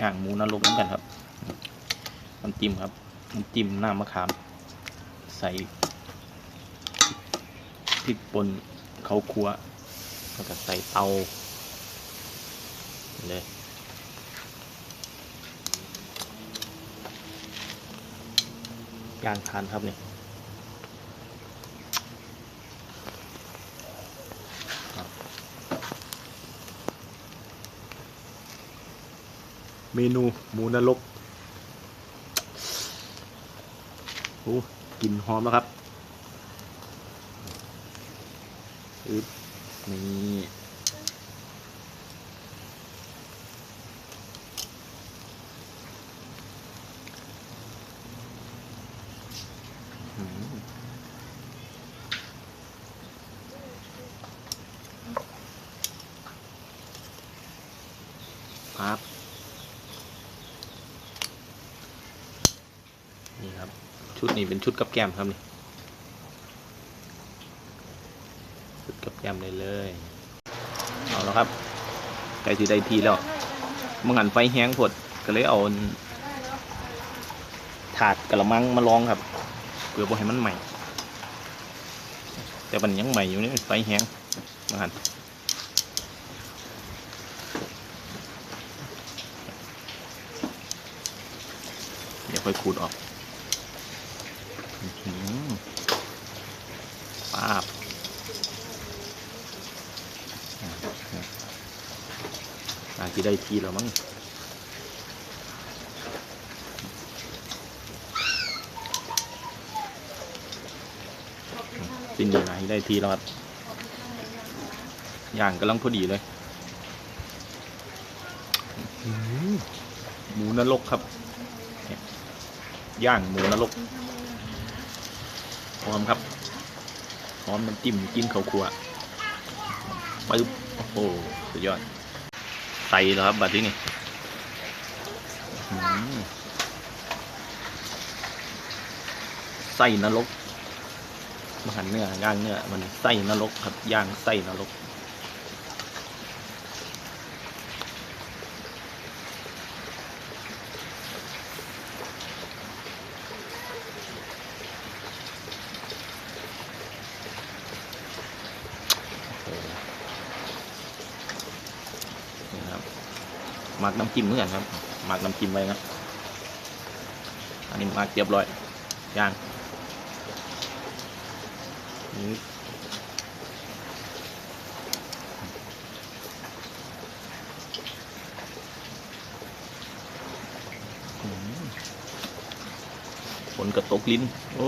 ย่างหมูนรกเหมือนกันครับน้ำจิ้มครับน้ำจิ้มหน้ำมะขาม ใส่พริกป่นเขาคัวแล้วก็ใส่เตาเลยย่างทานครับเนี่ย เมนูหมูนรกโอ้กลิ่นหอมแล้วครับอึบนี่ครับ นี่ครับ ชุดนี้เป็นชุดกับแก้มครับนี่ชุดกับแก้มเลยเลยเอาแล้วครับใกล้สิได้ทีแล้วมังหันไฟแห้งผดก็เลยเอาถาดกระมังมาลองครับเพื่อบ่ให้มันใหม่ แต่มันยังใหม่อยู่นี่ไฟแห้งมังหันเดี๋ยวค่อยขูดออก ปาบอาจจะได้ทีแล้วมั้งสิ้นดีนะได้ทีแล้วครับย่างกำลังพอดีเลยหมูนรกครับ ย่างหมูนรก หอมครับหอมน้ำจิ้มกินข้าวคั่วปึ๊บโอ้โหสุดยอดใส่แล้วครับบัดนี้นี่ไส้นรกมาหันเนื้อย่างเนื้อมันไส้นรกครับย่างไส้นรกโอ้โหนี่ครับห มักน้ำจิ้มเหมือนกันครับหมักน้ำจิ้มไว้นะอันนี้หมักเรียบร้อยย่างนี่ฝนกระตกลิ้นโอ้